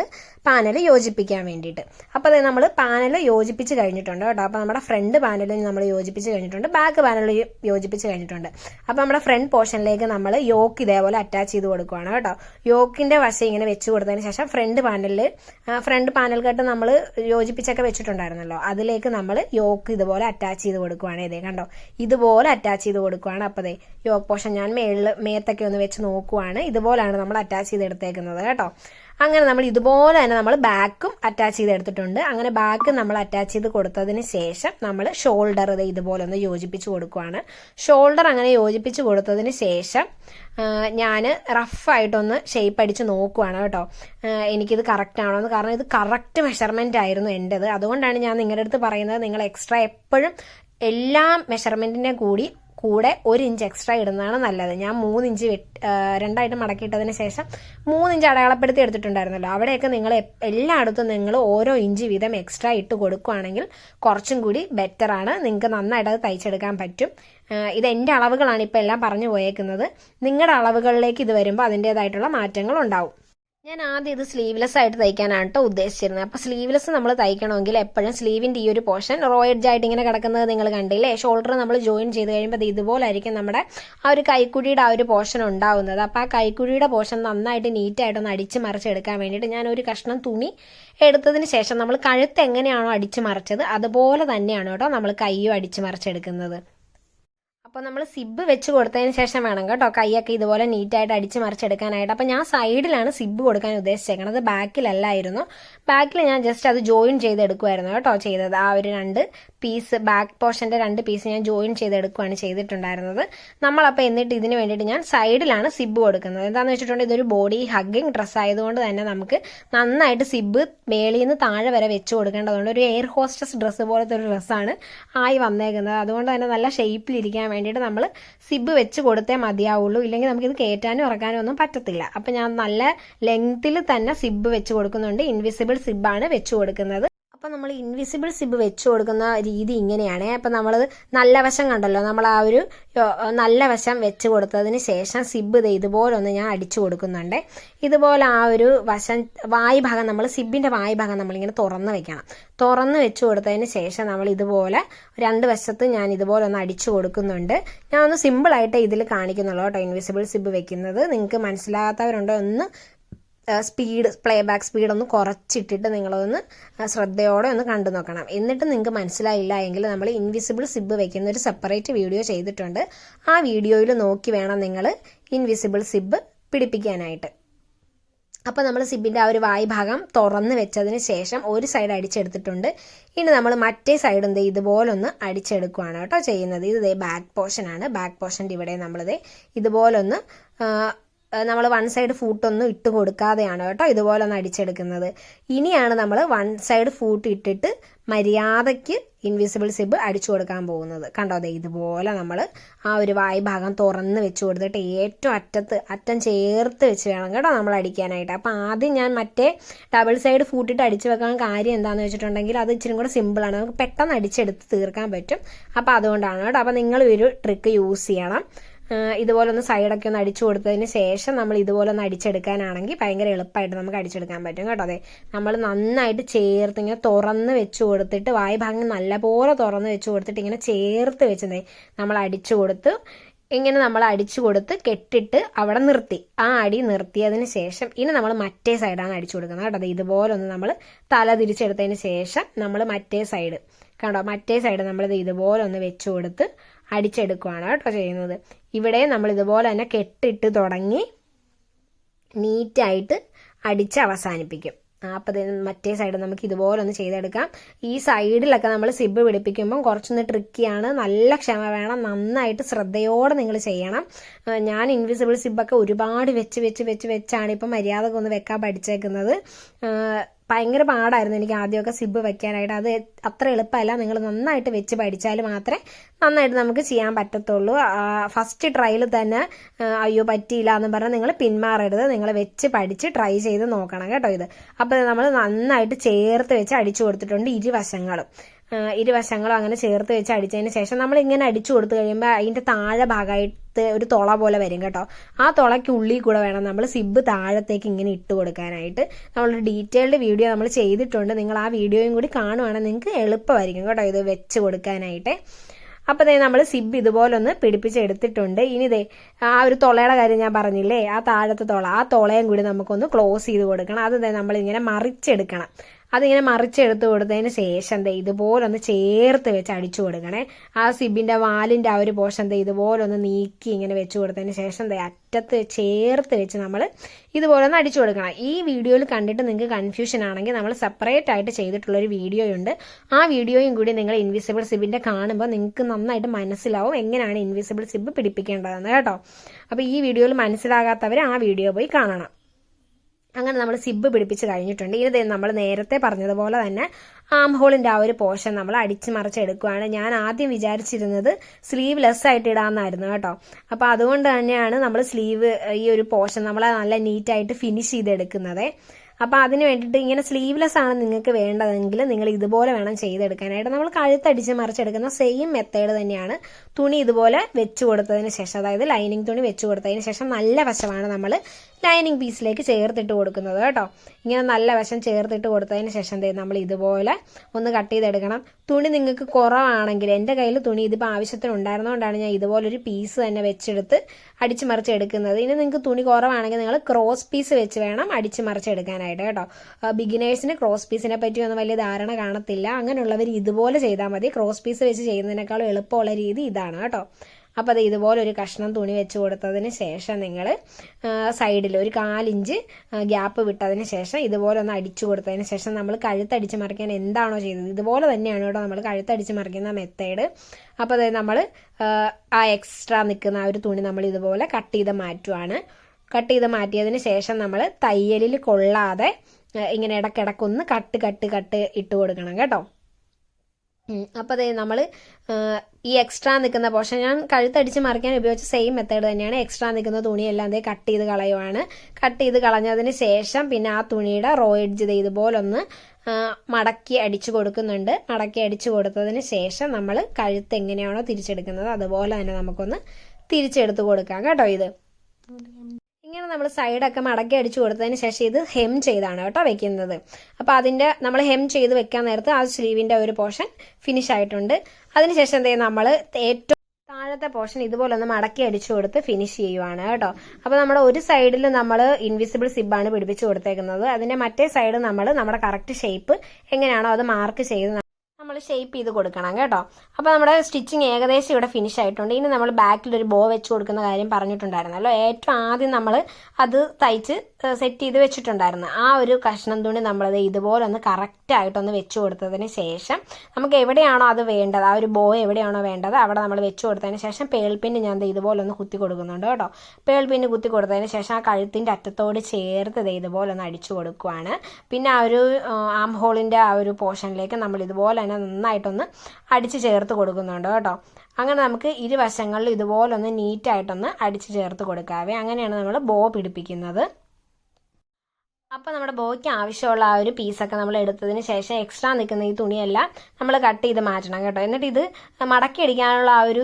പാനൽ യോജിപ്പിക്കാൻ വേണ്ടിയിട്ട്. അപ്പോൾ നമ്മൾ പാനൽ യോജിപ്പിച്ച് കഴിഞ്ഞിട്ടുണ്ട് കേട്ടോ. അപ്പോൾ നമ്മുടെ ഫ്രണ്ട് പാനലിൽ നമ്മൾ യോജിപ്പിച്ച് കഴിഞ്ഞിട്ടുണ്ട്. ബാക്ക് പാനൽ യോജിപ്പിച്ച് കഴിഞ്ഞിട്ടുണ്ട്. അപ്പോൾ നമ്മുടെ ഫ്രണ്ട് പോർഷനിലേക്ക് നമ്മൾ യോക്ക് ഇതേപോലെ അറ്റാച്ച് ചെയ്ത് കൊടുക്കുകയാണ് കേട്ടോ. യോക്കിന്റെ വശം ഇങ്ങനെ വെച്ച് കൊടുത്തതിന് ശേഷം ഫ്രണ്ട് പാനലിൽ ഫ്രണ്ട് പാനൽ കട്ട് നമ്മൾ യോജിപ്പിച്ചൊക്കെ വെച്ചിട്ടുണ്ടായിരുന്നല്ലോ. അതിലേക്ക് നമ്മൾ യോക്ക് ഇതുപോലെ അറ്റാച്ച് ചെയ്ത് കൊടുക്കുവാണ്. ഇതേ കണ്ടോ? ഇതുപോലെ അറ്റാച്ച് ചെയ്ത് കൊടുക്കുവാണ്. അപ്പോൾ യോക്ക് പോർഷൻ ഞാൻ മേളിൽ മേത്തൊക്കെ ഒന്ന് വെച്ച് നോക്കുവാണ്. ഇതുപോലാണ് നമ്മൾ അറ്റാച്ച് ചെയ്ത് എടുത്തേക്കുന്നത് കേട്ടോ. അങ്ങനെ നമ്മൾ ഇതുപോലെ തന്നെ നമ്മൾ ബാക്കും അറ്റാച്ച് ചെയ്ത് എടുത്തിട്ടുണ്ട് അങ്ങനെ ബാക്ക് നമ്മൾ അറ്റാച്ച് ചെയ്ത് കൊടുത്തതിന് ശേഷം നമ്മൾ ഷോൾഡർ ഇത് ഇതുപോലെ ഒന്ന് യോജിപ്പിച്ച് കൊടുക്കുവാണ്. ഷോൾഡർ അങ്ങനെ യോജിപ്പിച്ച് കൊടുത്തതിന് ശേഷം ഞാൻ റഫായിട്ടൊന്ന് ഷേപ്പ് അടിച്ച് നോക്കുവാണ് കേട്ടോ. എനിക്കിത് കറക്റ്റ് ആണോ എന്ന് കാരണം ഇത് കറക്റ്റ് മെഷർമെന്റ് ആയിരുന്നു എന്റെത് അതുകൊണ്ടാണ് ഞാൻ നിങ്ങളുടെ അടുത്ത് പറയുന്നത്. നിങ്ങൾ എക്സ്ട്രാ എപ്പോഴും എല്ലാ മെഷർമെന്റിന്റെ കൂടി കൂടെ ഒരു ഇഞ്ച് എക്സ്ട്രാ ഇടുന്നതാണ് നല്ലത്. ഞാൻ മൂന്നിഞ്ച് രണ്ടായിട്ട് മടക്കിയിട്ടതിന് ശേഷം മൂന്നിഞ്ച് അടയാളപ്പെടുത്തി എടുത്തിട്ടുണ്ടായിരുന്നല്ലോ. അവിടെയൊക്കെ നിങ്ങൾ എല്ലായിടത്തും നിങ്ങൾ ഓരോ ഇഞ്ച് വീതം എക്സ്ട്രാ ഇട്ട് കൊടുക്കുകയാണെങ്കിൽ കുറച്ചും കൂടി ബെറ്റർ ആണ്. നിങ്ങൾക്ക് നന്നായിട്ട് അത് തയ്ച്ചെടുക്കാൻ പറ്റും. ഇത് എന്റെ അളവുകളാണ് ഇപ്പോൾ എല്ലാം പറഞ്ഞു പോയേക്കുന്നത്. നിങ്ങളുടെ അളവുകളിലേക്ക് ഇത് വരുമ്പോൾ അതിന്റേതായിട്ടുള്ള മാറ്റങ്ങൾ ഉണ്ടാവും ഞാൻ ആദ്യം ഇത് സ്ലീവ്ലെസ് ആയിട്ട് തയ്ക്കാനാണ് കേട്ടോ ഉദ്ദേശിച്ചിരുന്നത്. അപ്പോൾ സ്ലീവ്ലെസ് നമ്മൾ തയ്ക്കണമെങ്കിൽ എപ്പോഴും സ്ലീവിന്റെ ഈ ഒരു പോർഷൻ റോ ആയിട്ട് ഇങ്ങനെ കിടക്കുന്നത് നിങ്ങൾ കണ്ടില്ലേ? ഷോൾഡർ നമ്മൾ ജോയിൻ ചെയ്ത് കഴിയുമ്പോൾ അത് ഇതുപോലായിരിക്കും നമ്മുടെ ആ ഒരു കൈക്കുഴിയുടെ ആ ഒരു പോർഷൻ ഉണ്ടാവുന്നത്. അപ്പോൾ ആ കൈക്കുഴിയുടെ പോർഷൻ നന്നായിട്ട് നീറ്റായിട്ട് ഒന്ന് അടിച്ച് മറിച്ചെടുക്കാൻ വേണ്ടിയിട്ട് ഞാൻ ഒരു കഷ്ണം തുണി എടുത്തതിന് ശേഷം നമ്മൾ കഴുത്ത് എങ്ങനെയാണോ അടിച്ച് മറിച്ചത് അതുപോലെ തന്നെയാണ് കേട്ടോ നമ്മൾ കൈയും അടിച്ച് മറിച്ചെടുക്കുന്നത്. അപ്പോൾ നമ്മൾ സിബ് വെച്ച് കൊടുത്തതിന് ശേഷം വേണം കേട്ടോ. കൈയൊക്കെ ഇതുപോലെ നീറ്റായിട്ട് അടിച്ച് മറിച്ചെടുക്കാനായിട്ട്. അപ്പോൾ ഞാൻ സൈഡിലാണ് സിബ് കൊടുക്കാൻ ഉദ്ദേശിച്ചേക്കണത്. ബാക്കിലല്ലായിരുന്നു. ബാക്കിൽ ഞാൻ ജസ്റ്റ് അത് ജോയിൻ ചെയ്തെടുക്കുമായിരുന്നു കേട്ടോ ചെയ്തത്. ആ ഒരു രണ്ട് പീസ് ബാക്ക് പോർഷന്റെ രണ്ട് പീസ് ഞാൻ ജോയിൻ ചെയ്തെടുക്കുകയാണ് ചെയ്തിട്ടുണ്ടായിരുന്നത്. നമ്മളപ്പോൾ എന്നിട്ട് ഇതിന് വേണ്ടിയിട്ട് ഞാൻ സൈഡിലാണ് സിബ് കൊടുക്കുന്നത്. എന്താണെന്ന് വെച്ചിട്ടുണ്ടെങ്കിൽ ഇതൊരു ബോഡി ഹഗ്ഗിങ് ഡ്രസ്സ് ആയതുകൊണ്ട് തന്നെ നമുക്ക് നന്നായിട്ട് സിബ് മേളിൽ നിന്ന് താഴെ വരെ വെച്ച് കൊടുക്കേണ്ടതുകൊണ്ട് ഒരു എയർ ഹോസ്റ്റസ് ഡ്രസ്സ് പോലത്തെ ഒരു ഡ്രസ്സാണ് ആയി വന്നേക്കുന്നത്. അതുകൊണ്ട് തന്നെ നല്ല ഷേപ്പിലിരിക്കാൻ വേണ്ടിയിട്ട് നമ്മൾ സിബ് വെച്ച് കൊടുത്തേ മതിയാവുള്ളൂ. ഇല്ലെങ്കിൽ നമുക്കിത് കയറ്റാനും ഇറക്കാനും ഒന്നും പറ്റത്തില്ല. അപ്പം ഞാൻ നല്ല ലെങ്ത്തിൽ തന്നെ സിബ് വെച്ച് കൊടുക്കുന്നുണ്ട്. ഇൻവിസിബിൾ സിബാണ് വെച്ച് കൊടുക്കുന്നത്. അപ്പം നമ്മൾ ഇൻവിസിബിൾ സിബ് വെച്ച് കൊടുക്കുന്ന രീതി ഇങ്ങനെയാണ്. അപ്പം നമ്മൾ നല്ല വശം കണ്ടല്ലോ. നമ്മൾ ആ ഒരു നല്ല വശം വെച്ച് കൊടുത്തതിന് ശേഷം സിബ് ഇത് ഇതുപോലൊന്ന് ഞാൻ അടിച്ചു കൊടുക്കുന്നുണ്ട്. ഇതുപോലെ ആ ഒരു വശം വായ് ഭാഗം നമ്മൾ സിബിന്റെ വായ് ഭാഗം നമ്മളിങ്ങനെ തുറന്ന് വെക്കണം. തുറന്ന് വെച്ച് കൊടുത്തതിന് ശേഷം നമ്മൾ ഇതുപോലെ രണ്ട് വശത്ത് ഞാൻ ഇതുപോലെ ഒന്ന് അടിച്ചു കൊടുക്കുന്നുണ്ട്. ഞാൻ ഒന്ന് സിമ്പിളായിട്ട് ഇതിൽ കാണിക്കുന്നുള്ളൂ കേട്ടോ. ഇൻവിസിബിൾ സിബ് വെക്കുന്നത്. നിങ്ങൾക്ക് മനസ്സിലാകാത്തവരുണ്ടോ ഒന്ന് സ്പീഡ് പ്ലേ ബാക്ക് സ്പീഡ് ഒന്ന് കുറച്ചിട്ടിട്ട് നിങ്ങളൊന്ന് ശ്രദ്ധയോടെ ഒന്ന് കണ്ടു നോക്കണം. എന്നിട്ട് നിങ്ങൾക്ക് മനസ്സിലായില്ല എങ്കിൽ നമ്മൾ ഇൻവിസിബിൾ സിബ് വെക്കുന്ന ഒരു സെപ്പറേറ്റ് വീഡിയോ ചെയ്തിട്ടുണ്ട്. ആ വീഡിയോയിൽ നോക്കി വേണം നിങ്ങൾ ഇൻവിസിബിൾ സിബ് പിടിപ്പിക്കാനായിട്ട്. അപ്പോൾ നമ്മൾ സിബിന്റെ ആ ഒരു വായ് ഭാഗം തുറന്ന് വെച്ചതിന് ശേഷം ഒരു സൈഡ് അടിച്ചെടുത്തിട്ടുണ്ട്. ഇനി നമ്മൾ മറ്റേ സൈഡ് എന്ത് ഇതുപോലൊന്ന് അടിച്ചെടുക്കുകയാണ് കേട്ടോ ചെയ്യുന്നത്. ഇത് ബാക്ക് പോർഷനാണ് ബാക്ക് പോർഷന്റെ ഇവിടെ നമ്മളിത് ഇതുപോലൊന്ന് നമ്മൾ വൺ സൈഡ് ഫൂട്ടൊന്നും ഇട്ട് കൊടുക്കാതെയാണ് കേട്ടോ ഇതുപോലെ ഒന്ന് അടിച്ചെടുക്കുന്നത്. ഇനിയാണ് നമ്മൾ വൺ സൈഡ് ഫൂട്ട് ഇട്ടിട്ട് മര്യാദയ്ക്ക് ഇൻവിസിബിൾ സിബ് അടിച്ചു കൊടുക്കാൻ പോകുന്നത്. കണ്ടോ അതെ ഇതുപോലെ നമ്മൾ ആ ഒരു വായ് ഭാഗം തുറന്ന് വെച്ച് കൊടുത്തിട്ട് ഏറ്റവും അറ്റത്ത് അറ്റം ചേർത്ത് വെച്ച് വേണം കേട്ടോ നമ്മൾ അടിക്കാനായിട്ട്. അപ്പോൾ ആദ്യം ഞാൻ മറ്റേ ഡബിൾ സൈഡ് ഫൂട്ടിട്ട് അടിച്ചു വെക്കാൻ കാര്യം എന്താണെന്ന് വെച്ചിട്ടുണ്ടെങ്കിൽ അത് ഇച്ചിരി കൂടെ സിമ്പിളാണ് നമുക്ക് പെട്ടെന്ന് അടിച്ചെടുത്ത് തീർക്കാൻ പറ്റും. അപ്പോൾ അതുകൊണ്ടാണ് കേട്ടോ. അപ്പോൾ നിങ്ങൾ ഒരു ട്രിക്ക് യൂസ് ചെയ്യണം. ഇതുപോലെ ഒന്ന് സൈഡൊക്കെ ഒന്ന് അടിച്ചു കൊടുത്തതിന് ശേഷം നമ്മൾ ഇതുപോലെ ഒന്ന് അടിച്ചെടുക്കാനാണെങ്കിൽ ഭയങ്കര എളുപ്പമായിട്ട് നമുക്ക് അടിച്ചെടുക്കാൻ പറ്റും കേട്ടോ അതെ. നമ്മൾ നന്നായിട്ട് ചേർത്ത് ഇങ്ങനെ തുറന്ന് വെച്ച് കൊടുത്തിട്ട് വായ ഭാഗം നല്ലപോലെ തുറന്ന് വെച്ച് കൊടുത്തിട്ട് ഇങ്ങനെ ചേർത്ത് വെച്ചതേ നമ്മൾ അടിച്ചു കൊടുത്ത്. ഇങ്ങനെ നമ്മൾ അടിച്ചു കൊടുത്ത് കെട്ടിട്ട് അവിടെ നിർത്തി. ആ അടി നിർത്തിയതിന് ശേഷം ഇനി നമ്മൾ മറ്റേ സൈഡാണ് അടിച്ചു കൊടുക്കുന്നത് കേട്ടോ ഇതുപോലെ ഒന്ന് നമ്മൾ തല തിരിച്ചെടുത്തതിന് ശേഷം നമ്മൾ മറ്റേ സൈഡ് കണ്ടോ? മറ്റേ സൈഡ് നമ്മളിത് ഇതുപോലെ ഒന്ന് വെച്ച് കൊടുത്ത് അടിച്ചെടുക്കുകയാണ് കേട്ടോ ചെയ്യുന്നത്. ഇവിടെ നമ്മൾ ഇതുപോലെ തന്നെ കെട്ടിട്ട് തുടങ്ങി നീറ്റായിട്ട് അടിച്ച് അവസാനിപ്പിക്കും. അപ്പോൾ മറ്റേ സൈഡ് നമുക്ക് ഇതുപോലെ ഒന്ന് ചെയ്തെടുക്കാം. ഈ സൈഡിലൊക്കെ നമ്മൾ സിബ് പിടിപ്പിക്കുമ്പം കുറച്ചൊന്ന് ട്രിക്കിയാണ് നല്ല ക്ഷമ വേണം. നന്നായിട്ട് ശ്രദ്ധയോടെ നിങ്ങൾ ചെയ്യണം. ഞാൻ ഇൻവിസിബിൾ സിബൊക്കെ ഒരുപാട് വെച്ച് വെച്ച് വെച്ച് വെച്ചാണ് ഇപ്പം മര്യാദക്കൊന്ന് വെക്കാൻ പഠിച്ചേക്കുന്നത്. ഭയങ്കര പാടായിരുന്നു എനിക്ക് ആദ്യമൊക്കെ സിബ് വെക്കാനായിട്ട്. അത് അത്ര എളുപ്പമല്ല. നിങ്ങൾ നന്നായിട്ട് വെച്ച് പഠിച്ചാൽ മാത്രമേ നന്നായിട്ട് നമുക്ക് ചെയ്യാൻ പറ്റത്തുള്ളൂ. ഫസ്റ്റ് ട്രയൽ തന്നെ അയ്യോ പറ്റിയില്ല എന്ന് പറഞ്ഞാൽ നിങ്ങൾ പിന്മാറരുത്. നിങ്ങൾ വെച്ച് പഠിച്ച് ട്രൈ ചെയ്ത് നോക്കണം കേട്ടോ ഇത്. അപ്പോൾ നമ്മൾ നന്നായിട്ട് ചേർത്ത് വെച്ച് അടിച്ചു കൊടുത്തിട്ടുണ്ട് ഇരുവശങ്ങളും. ഇരുവശങ്ങളും അങ്ങനെ ചേർത്ത് വെച്ച് അടിച്ചതിന് ശേഷം നമ്മൾ ഇങ്ങനെ അടിച്ചു കൊടുത്തു കഴിയുമ്പോൾ അതിന്റെ താഴെ ഭാഗമായിട്ട് ഒരു തുള പോലെ വരും കേട്ടോ. ആ തുളയ്ക്ക് ഉള്ളിൽ കൂടെ വേണം നമ്മൾ സിബ് താഴത്തേക്ക് ഇങ്ങനെ ഇട്ട് കൊടുക്കാനായിട്ട്. നമ്മളൊരു ഡീറ്റെയിൽഡ് വീഡിയോ നമ്മൾ ചെയ്തിട്ടുണ്ട്. നിങ്ങൾ ആ വീഡിയോയും കൂടി കാണുവാണെങ്കിൽ നിങ്ങൾക്ക് എളുപ്പമായിരിക്കും കേട്ടോ ഇത് വെച്ച് കൊടുക്കാനായിട്ട്. അപ്പോൾ ദേ നമ്മൾ സിബ് ഇതുപോലെ ഒന്ന് പിടിപ്പിച്ചെടുത്തിട്ടുണ്ട് ഇനി ദേ ആ ഒരു തുളയുടെ കാര്യം ഞാൻ പറഞ്ഞില്ലേ? ആ താഴത്തെ തുള. ആ തുളയും കൂടി നമുക്കൊന്ന് ക്ലോസ് ചെയ്ത് കൊടുക്കണം. അത് ദേ നമ്മളിങ്ങനെ മറിച്ചെടുക്കണം. അതിങ്ങനെ മറിച്ചെടുത്ത് കൊടുത്തതിന് ശേഷം ദേ ഇതുപോലൊന്ന് ചേർത്ത് വെച്ച് അടിച്ചു കൊടുക്കണേ. ആ സിബിന്റെ വാലിന്റെ ആ ഒരു പോഷൻ ദേ ഇതുപോലൊന്ന് നീക്കി ഇങ്ങനെ വെച്ച് കൊടുത്തതിന് ശേഷം ദേ അറ്റത്ത് ചേർത്ത് വെച്ച് നമ്മൾ ഇതുപോലെ ഒന്ന് അടിച്ചു കൊടുക്കണം. ഈ വീഡിയോയിൽ കണ്ടിട്ട് നിങ്ങൾക്ക് കൺഫ്യൂഷൻ ആണെങ്കിൽ നമ്മൾ സെപ്പറേറ്റ് ആയിട്ട് ചെയ്തിട്ടുള്ളൊരു വീഡിയോ ഉണ്ട്. ആ വീഡിയോയും കൂടി നിങ്ങൾ ഇൻവിസിബിൾ സിബിന്റെ കാണുമ്പോൾ നിങ്ങൾക്ക് നന്നായിട്ട് മനസ്സിലാവും എങ്ങനെയാണ് ഇൻവിസിബിൾ സിബ് പിടിപ്പിക്കേണ്ടതെന്ന് കേട്ടോ. അപ്പോൾ ഈ വീഡിയോയിൽ മനസ്സിലാകാത്തവർ ആ വീഡിയോ പോയി കാണണം. അങ്ങനെ നമ്മൾ സിബ് പിടിപ്പിച്ച് കഴിഞ്ഞിട്ടുണ്ട്. ഇത് നമ്മൾ നേരത്തെ പറഞ്ഞതുപോലെ തന്നെ ആം ഹോളിന്റെ ആ ഒരു പോർഷൻ നമ്മൾ അടിച്ചു മറിച്ചെടുക്കുകയാണ് ഞാൻ ആദ്യം വിചാരിച്ചിരുന്നത് സ്ലീവ് ലെസ് ആയിട്ട് ഇടാമെന്നായിരുന്നു കേട്ടോ. അപ്പോൾ അതുകൊണ്ട് തന്നെയാണ് നമ്മൾ സ്ലീവ് ഈ ഒരു പോർഷൻ നമ്മൾ നല്ല നീറ്റായിട്ട് ഫിനിഷ് ചെയ്തെടുക്കുന്നത്. അപ്പോൾ അതിന് വേണ്ടിയിട്ട് ഇങ്ങനെ സ്ലീവ്ലെസ് ആണ് നിങ്ങൾക്ക് വേണ്ടതെങ്കിൽ നിങ്ങൾ ഇതുപോലെ വേണം ചെയ്തെടുക്കാനായിട്ട്. നമ്മൾ കഴുത്തടിച്ച് മറിച്ചെടുക്കുന്ന സെയിം മെത്തേഡ് തന്നെയാണ് തുണി ഇതുപോലെ വെച്ച് കൊടുത്തതിന് ശേഷം അതായത് ലൈനിങ് തുണി വെച്ച് കൊടുത്തതിന് ശേഷം നല്ല വശമാണ് നമ്മൾ ലൈനിങ് പീസിലേക്ക് ചേർത്തിട്ട് കൊടുക്കുന്നത് കേട്ടോ. ഇങ്ങനെ നല്ല വശം ചേർത്തിട്ട് കൊടുത്തതിന് ശേഷം നമ്മൾ ഇതുപോലെ ഒന്ന് കട്ട് ചെയ്തെടുക്കണം. തുണി നിങ്ങൾക്ക് കുറവാണെങ്കിൽ എന്റെ കയ്യിൽ തുണി ഇതിപ്പോൾ ആവശ്യത്തിന് ഉണ്ടായിരുന്നതുകൊണ്ടാണ് ഞാൻ ഇതുപോലൊരു പീസ് തന്നെ വെച്ചെടുത്ത് അടിച്ചു മറിച്ച് എടുക്കുന്നത്. ഇനി നിങ്ങൾക്ക് തുണി കുറവാണെങ്കിൽ നിങ്ങൾ ക്രോസ് പീസ് വെച്ച് വേണം അടിച്ചു മറിച്ച് എടുക്കാനായിട്ട് കേട്ടോ. ബിഗിനേഴ്സിന് ക്രോസ് പീസിനെ പറ്റി ഒന്നും വലിയ ധാരണ കാണത്തില്ല. അങ്ങനെയുള്ളവർ ഇതുപോലെ ചെയ്താൽ മതി. ക്രോസ് പീസ് വെച്ച് ചെയ്യുന്നതിനേക്കാളും എളുപ്പമുള്ള രീതി ഇതാണ് കേട്ടോ. അപ്പോൾ അത് ഇതുപോലെ ഒരു കഷ്ണം തുണി വെച്ച് കൊടുത്തതിന് ശേഷം നിങ്ങൾ സൈഡിൽ ഒരു കാലിഞ്ച് ഗ്യാപ്പ് വിട്ടതിന് ശേഷം ഇതുപോലെ ഒന്ന് അടിച്ചു കൊടുത്തതിന് ശേഷം നമ്മൾ കഴുത്തടിച്ച് മറിക്കാൻ എന്താണോ ചെയ്തത്. ഇതുപോലെ തന്നെയാണ് കേട്ടോ നമ്മൾ കഴുത്തടിച്ച് മറിക്കുന്ന മെത്തേഡ് അപ്പോൾ അതായത് നമ്മൾ ആ എക്സ്ട്രാ നിൽക്കുന്ന ആ ഒരു തുണി നമ്മൾ ഇതുപോലെ കട്ട് ചെയ്ത് മാറ്റുവാണ്. കട്ട് ചെയ്ത് മാറ്റിയതിന് ശേഷം നമ്മൾ തയ്യലിൽ കൊള്ളാതെ ഇങ്ങനെ ഇടക്കിടക്കൊന്ന് കട്ട് കട്ട് കട്ട് ഇട്ട് കൊടുക്കണം കേട്ടോ. അപ്പോൾ അതെ നമ്മൾ ഈ എക്സ്ട്രാ നിൽക്കുന്ന പോർഷൻ ഞാൻ കഴുത്തടിച്ച് മറിക്കാൻ ഉപയോഗിച്ച സെയിം മെത്തേഡ് തന്നെയാണ്. എക്സ്ട്രാ നിൽക്കുന്ന തുണിയെല്ലാം അതേ കട്ട് ചെയ്ത് കളയുവാണ്. കട്ട് ചെയ്ത് കളഞ്ഞതിന് ശേഷം പിന്നെ ആ തുണിയുടെ റോ എഡ്ജ് ഇതുപോലൊന്ന് മടക്കി അടിച്ചു കൊടുക്കുന്നുണ്ട്. മടക്കി അടിച്ചു കൊടുത്തതിന് ശേഷം നമ്മൾ കഴുത്ത് എങ്ങനെയാണോ തിരിച്ചെടുക്കുന്നത് അതുപോലെ തന്നെ നമുക്കൊന്ന് തിരിച്ചെടുത്ത് കൊടുക്കാം. കേട്ടോ ഇത്? ഇങ്ങനെ നമ്മൾ സൈഡൊക്കെ മടക്കി അടിച്ചു കൊടുത്തതിന് ശേഷം ഇത് ഹെം ചെയ്താണ് കേട്ടോ വെക്കുന്നത്. അപ്പോൾ അതിന്റെ നമ്മൾ ഹെം ചെയ്ത് വെക്കാൻ നേരത്ത് ആ സ്ലീവിന്റെ ഒരു പോർഷൻ ഫിനിഷ് ആയിട്ടുണ്ട്. അതിനുശേഷം എന്ത് നമ്മൾ ഏറ്റവും താഴത്തെ പോർഷൻ ഇതുപോലെ ഒന്ന് മടക്കി അടിച്ചു കൊടുത്ത് ഫിനിഷ് ചെയ്യുവാണ് കേട്ടോ. അപ്പോൾ നമ്മുടെ ഒരു സൈഡിൽ നമ്മൾ ഇൻവിസിബിൾ സിബാണ് പിടിപ്പിച്ചു കൊടുത്തേക്കുന്നത്. അതിന്റെ മറ്റേ സൈഡ് നമ്മൾ നമ്മുടെ കറക്റ്റ് ഷേപ്പ് എങ്ങനെയാണോ അത് മാർക്ക് ചെയ്ത് നമ്മൾ ഷേപ്പ് ചെയ്ത് കൊടുക്കണം കേട്ടോ. അപ്പോൾ നമ്മുടെ സ്റ്റിച്ചിങ് ഏകദേശം ഇവിടെ ഫിനിഷ് ആയിട്ടുണ്ട്. ഇനി നമ്മൾ ബാക്കിൽ ഒരു ബോ വെച്ച് കൊടുക്കുന്ന കാര്യം പറഞ്ഞിട്ടുണ്ടായിരുന്നല്ലോ ഏറ്റവും ആദ്യം നമ്മൾ അത് തയ്ച്ച് സെറ്റ് ചെയ്ത് വെച്ചിട്ടുണ്ടായിരുന്നു. ആ ഒരു കഷ്ണം തുണി നമ്മളത് ഇതുപോലെ ഒന്ന് കറക്റ്റായിട്ടൊന്ന് വെച്ച് കൊടുത്തതിന് ശേഷം നമുക്ക് എവിടെയാണോ അത് വേണ്ടത് ആ ഒരു ബോ എവിടെയാണോ വേണ്ടത് അവിടെ നമ്മൾ വെച്ച് കൊടുത്തതിന് ശേഷം പേൾപ്പിന് ഞാൻ ഇതുപോലെ ഒന്ന് കുത്തി കൊടുക്കുന്നുണ്ട് കേട്ടോ. പേൾപ്പിന് കുത്തി കൊടുത്തതിന് ശേഷം ആ കഴുത്തിന്റെ അറ്റത്തോട് ചേർത്ത് ദേ ഇതുപോലെ ഒന്ന് അടിച്ചു കൊടുക്കുവാണ്. പിന്നെ ആ ഒരു ആം ഹോളിന്റെ ആ ഒരു പോർഷനിലേക്ക് നമ്മൾ ഇതുപോലെ തന്നെ നന്നായിട്ടൊന്ന് അടിച്ച് ചേർത്ത് കൊടുക്കുന്നുണ്ട് കേട്ടോ. അങ്ങനെ നമുക്ക് ഇരുവശങ്ങളിലും ഇതുപോലെ ഒന്ന് നീറ്റായിട്ടൊന്ന് അടിച്ച് ചേർത്ത് കൊടുക്കാവേ. അങ്ങനെയാണ് നമ്മൾ ബോ പിടിപ്പിക്കുന്നത്. അപ്പോൾ നമ്മുടെ ബോയ്ക്ക് ആവശ്യമുള്ള ആ ഒരു പീസൊക്കെ നമ്മൾ എടുത്തതിന് ശേഷം എക്സ്ട്രാ നിൽക്കുന്ന ഈ തുണിയെല്ലാം നമ്മൾ കട്ട് ചെയ്ത് മാറ്റണം കേട്ടോ. എന്നിട്ട് ഇത് മടക്കി അടിക്കാനുള്ള ആ ഒരു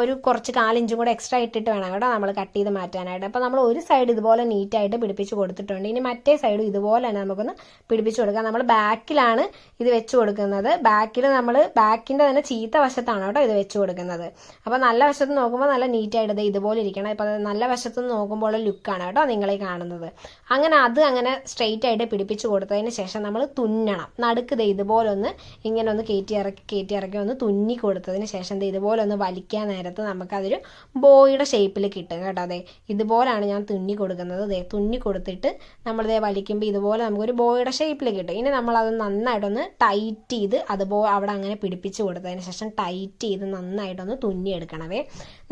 ഒരു കുറച്ച് കാലിഞ്ചും കൂടെ എക്സ്ട്രാ ഇട്ടിട്ട് വേണം കേട്ടോ നമ്മൾ കട്ട് ചെയ്ത് മാറ്റാനായിട്ട്. അപ്പോൾ നമ്മൾ ഒരു സൈഡ് ഇതുപോലെ നീറ്റായിട്ട് പിടിപ്പിച്ച് കൊടുത്തിട്ടുണ്ട്. ഇനി മറ്റേ സൈഡും ഇതുപോലെ തന്നെ നമുക്കൊന്ന് പിടിപ്പിച്ച് കൊടുക്കാം. നമ്മൾ ബാക്കിലാണ് ഇത് വെച്ച് കൊടുക്കുന്നത്. ബാക്കിൽ നമ്മൾ ബാക്കിന്റെ തന്നെ ചീത്ത വശത്താണ് കേട്ടോ ഇത് വെച്ച് കൊടുക്കുന്നത്. അപ്പോൾ നല്ല വശത്ത് നോക്കുമ്പോൾ നല്ല നീറ്റായിട്ട് ഇത് ഇതുപോലെ ഇരിക്കണം. ഇപ്പോൾ നല്ല വശത്ത് നോക്കുമ്പോൾ ലുക്കാണ് കേട്ടോ നിങ്ങളെ കാണുന്നത്. അങ്ങനെ അത് അങ്ങനെ സ്ട്രെയിറ്റ് ആയിട്ട് പിടിപ്പിച്ച് കൊടുത്തതിന് ശേഷം നമ്മൾ തുന്നണം. നടുക്ക് ഇതുപോലെ ഒന്ന് ഇങ്ങനെ ഒന്ന് കയറ്റി ഇറക്കി കയറ്റി ഇറക്കി ഒന്ന് തുന്നി കൊടുത്തതിന് ശേഷം ഇതുപോലെ ഒന്ന് വലിക്കാൻ നേരത്ത് നമുക്കതൊരു ബോയുടെ ഷേപ്പിൽ കിട്ടും കേട്ടോ. അതെ ഇതുപോലാണ് ഞാൻ തുന്നി കൊടുക്കുന്നത്. ദേ തുന്നി കൊടുത്തിട്ട് നമ്മളിതേ വലിക്കുമ്പോൾ ഇതുപോലെ നമുക്കൊരു ബോയുടെ ഷേപ്പിൽ കിട്ടും. ഇനി നമ്മളത് നന്നായിട്ടൊന്ന് ടൈറ്റ് ചെയ്ത് അതുപോലെ അവിടെ അങ്ങനെ പിടിപ്പിച്ച് കൊടുത്തതിന് ശേഷം ടൈറ്റ് ചെയ്ത് നന്നായിട്ടൊന്ന് തുന്നിയെടുക്കണമേ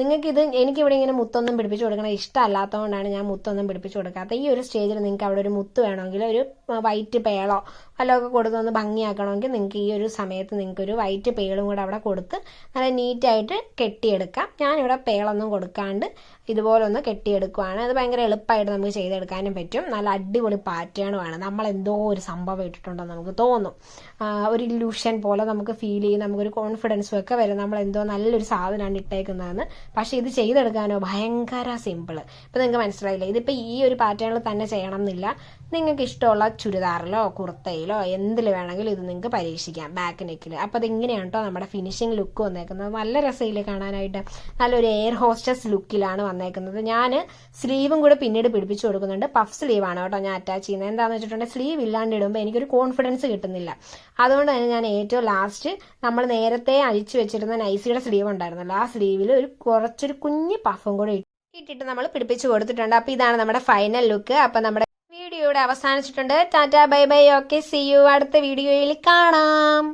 നിങ്ങൾക്കിത് എനിക്കിവിടെ ഇങ്ങനെ മുത്തൊന്നും പിടിപ്പിച്ച് കൊടുക്കണ ഇഷ്ടമല്ലാത്തതുകൊണ്ടാണ് ഞാൻ മുത്തൊന്നും പിടിപ്പിച്ച് കൊടുക്കാത്തത്. ഈ ഒരു സ്റ്റേജിൽ നിങ്ങൾക്ക് അവിടെ ഒരു മുത്ത് വേണമെങ്കിൽ ഒരു വൈറ്റ് പേളോ വല്ലതൊക്കെ കൊടുത്തൊന്ന് ഭംഗിയാക്കണമെങ്കിൽ നിങ്ങൾക്ക് ഈ ഒരു സമയത്ത് നിങ്ങൾക്കൊരു വൈറ്റ് പേളും കൂടെ അവിടെ കൊടുത്ത് നല്ല നീറ്റായിട്ട് കെട്ടിയെടുക്കാം. ഞാനിവിടെ പേളൊന്നും കൊടുക്കാണ്ട് ഇതുപോലെ ഒന്ന് കെട്ടിയെടുക്കുവാണ്. അത് ഭയങ്കര എളുപ്പമായിട്ട് നമുക്ക് ചെയ്തെടുക്കാനും പറ്റും. നല്ല അടിപൊളി പാറ്റേണുമാണ് നമ്മൾ എന്തോ ഒരു സംഭവം ഇട്ടിട്ടുണ്ടെന്ന് നമുക്ക് തോന്നും. ഒരു ഇല്യൂഷൻ പോലെ നമുക്ക് ഫീൽ ചെയ്യും. നമുക്കൊരു കോൺഫിഡൻസും ഒക്കെ വരും. നമ്മൾ എന്തോ നല്ലൊരു സാധനമാണ് ഇട്ടേക്കുന്നതെന്ന്. പക്ഷേ ഇത് ചെയ്തെടുക്കാനോ ഭയങ്കര സിമ്പിൾ ഇപ്പം നിങ്ങൾക്ക് മനസ്സിലായില്ല? ഇതിപ്പോൾ ഈ ഒരു പാറ്റേണിൽ തന്നെ ചെയ്യണം എന്നില്ല. നിങ്ങൾക്ക് ഇഷ്ടമുള്ള ചുരിദാറിലോ കുർത്തയിലോ എന്തിൽ വേണമെങ്കിലും ഇത് നിങ്ങൾക്ക് പരീക്ഷിക്കാം. ബാക്ക് നെക്കിൽ അപ്പോൾ അത് ഇങ്ങനെയാണ് കേട്ടോ നമ്മുടെ ഫിനിഷിംഗ് ലുക്ക് വന്നേക്കുന്നത്. നല്ല രസമില്ലേ കാണാനായിട്ട്. നല്ലൊരു എയർ ഹോസ്റ്റസ് ലുക്കിലാണ് വന്നേക്കുന്നത്. ഞാൻ സ്ലീവും കൂടെ പിന്നീട് പിടിപ്പിച്ചു കൊടുക്കുന്നുണ്ട്. പഫ് സ്ലീവാണ് കേട്ടോ ഞാൻ അറ്റാച്ച് ചെയ്യുന്നത്. എന്താണെന്ന് വെച്ചിട്ടുണ്ടെങ്കിൽ സ്ലീവ് ഇല്ലാണ്ട് ഇടുമ്പോൾ എനിക്കൊരു കോൺഫിഡൻസ് കിട്ടുന്നില്ല. അതുകൊണ്ട് തന്നെ ഞാൻ ഏറ്റവും ലാസ്റ്റ് നമ്മൾ നേരത്തെ അഴിച്ചു വെച്ചിരുന്ന നൈസിയുടെ സ്ലീവ് ഉണ്ടായിരുന്നല്ലോ. ആ സ്ലീവിൽ ഒരു കുറച്ചൊരു കുഞ്ഞ് പഫും കൂടെ ഇട്ടു ഇട്ടിട്ട് നമ്മൾ പിടിപ്പിച്ചു കൊടുത്തിട്ടുണ്ട്. അപ്പോൾ ഇതാണ് നമ്മുടെ ഫൈനൽ ലുക്ക് അപ്പോൾ നമ്മുടെ വീഡിയോ ഇവിടെ അവസാനിച്ചിട്ടുണ്ട്. Tata bye bye. Okay see you അടുത്ത വീഡിയോയിൽ കാണാം.